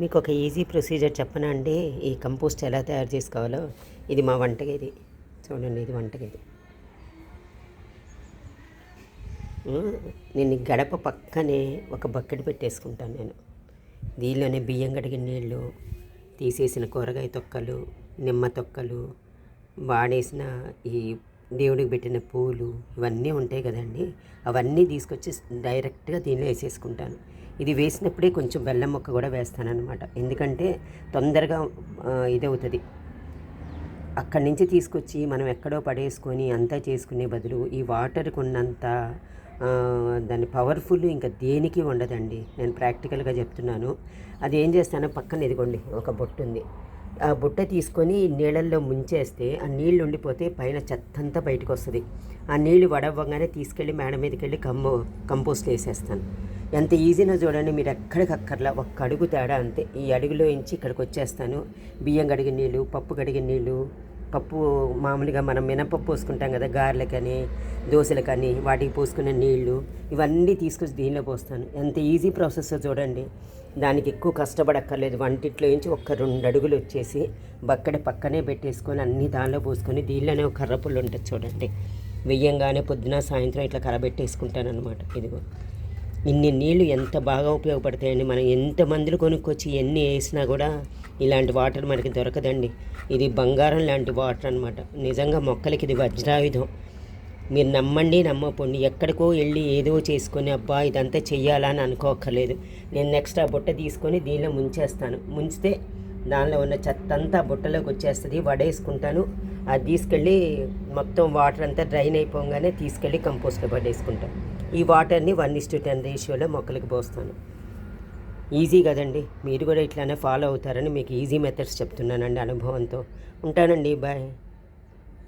మీకు ఒక easy procedure చెప్పనా అండి? ఈ కంపోస్ట్ ఎలా తయారు చేసుకోవాలో? ఇది మా వంటగది. చూడండి ఇది వంటగది. నేను గడప పక్కనే ఒక బకెట్ పెట్టేసుకుంటాను నేను. దీనిలోనే బియ్యం కడిగిన నీళ్ళు తీసేసిన కూరగాయ తొక్కలు నిమ్మ తొక్కలు వాడేసిన ఈ దేవుడికి పెట్టిన పూలు ఇవన్నీ ఉంటాయి కదండి. అవన్నీ తీసుకొచ్చి డైరెక్ట్గా దీనిలో వేసేసుకుంటాను. ఇది వేసినప్పుడే కొంచెం బెల్లం ముక్క కూడా వేస్తాను అనమాట ఎందుకంటే తొందరగా ఇదవుతుంది. అక్కడి నుంచి తీసుకొచ్చి మనం ఎక్కడో పడేసుకొని అంతా చేసుకునే బదులు ఈ వాటర్కి ఉన్నంత దాని పవర్ఫుల్ ఇంకా దేనికి ఉండదండి. నేను ప్రాక్టికల్గా చెప్తున్నాను. అది ఏం చేస్తానో? పక్కన ఇదిగోండి ఒక బొట్టు ఉంది. ఆ బుట్ట తీసుకొని నీళ్ళల్లో ముంచేస్తే ఆ నీళ్ళు ఉండిపోతే పైన చెత్తంతా బయటకు వస్తుంది ఆ నీళ్ళు వడవ్వగానే తీసుకెళ్ళి మేడ మీదకి వెళ్ళి కమ్మో కంపోస్ట్ వేసేస్తాను. ఎంత ఈజీనో చూడండి మీరు ఎక్కడికక్కర్లా ఒక్క అడుగు తేడా అంతే. ఈ అడుగులో ఇంచి ఇక్కడికి వచ్చేస్తాను బియ్యం కడిగిన నీళ్ళు పప్పు కడిగిన నీళ్ళు పప్పు మామూలుగా మనం మినపప్పు పోసుకుంటాం కదా గారెలకని దోశలకని వాటికి పోసుకునే నీళ్ళు ఇవన్నీ తీసుకొచ్చి దీనిలో పోస్తాను. ఎంత ఈజీ ప్రాసెస్ చూడండి. దానికి ఎక్కువ కష్టపడక్కర్లేదు. వంటిట్లో నుంచి ఒక్క రెండు అడుగులు వచ్చేసి బక్కడ పక్కనే పెట్టేసుకొని అన్ని దానిలో పోసుకొని దీనిలోనే ఒక కర్రపుల్లు ఉంటుంది చూడండి. వెయ్యంగానే పొద్దున సాయంత్రం ఇట్లా కరబెట్టేసుకుంటాను అనమాట ఇదిగో. ఇన్ని నీళ్ళు ఎంత బాగా ఉపయోగపడతాయండి? మనం ఎంత మందులు కొనుక్కొచ్చి ఎన్ని వేసినా కూడా ఇలాంటి వాటర్ మనకి దొరకదండి. ఇది బంగారం లాంటి వాటర్ అనమాట నిజంగా మొక్కలకి ఇది వజ్రాయుధం. మీరు నమ్మండి నమ్మపోండి ఎక్కడికో వెళ్ళి ఏదో చేసుకొని అబ్బా ఇదంతా చెయ్యాలని అని అనుకోక్కర్లేదు. నేను నెక్స్ట్ ఆ బుట్ట తీసుకొని దీనిలో ముంచేస్తాను. ముంచితే దానిలో ఉన్న చెత్త అంతా బుట్టలోకి వచ్చేస్తుంది. వడేసుకుంటాను. అది తీసుకెళ్ళి మొత్తం వాటర్ అంతా డ్రైన్ అయిపోగానే తీసుకెళ్ళి కంపోస్ట్లో పడేసుకుంటాను ఈ వాటర్ని వన్ ఇస్ టు టెన్ రేషియోలో మొక్కలకి పోస్తాను. ఈజీ కదండి. మీరు కూడా ఇట్లానే ఫాలో అవుతారని మీకు ఈజీ మెథడ్స్ చెప్తున్నానండి అనుభవంతో. ఉంటానండి. బాయ్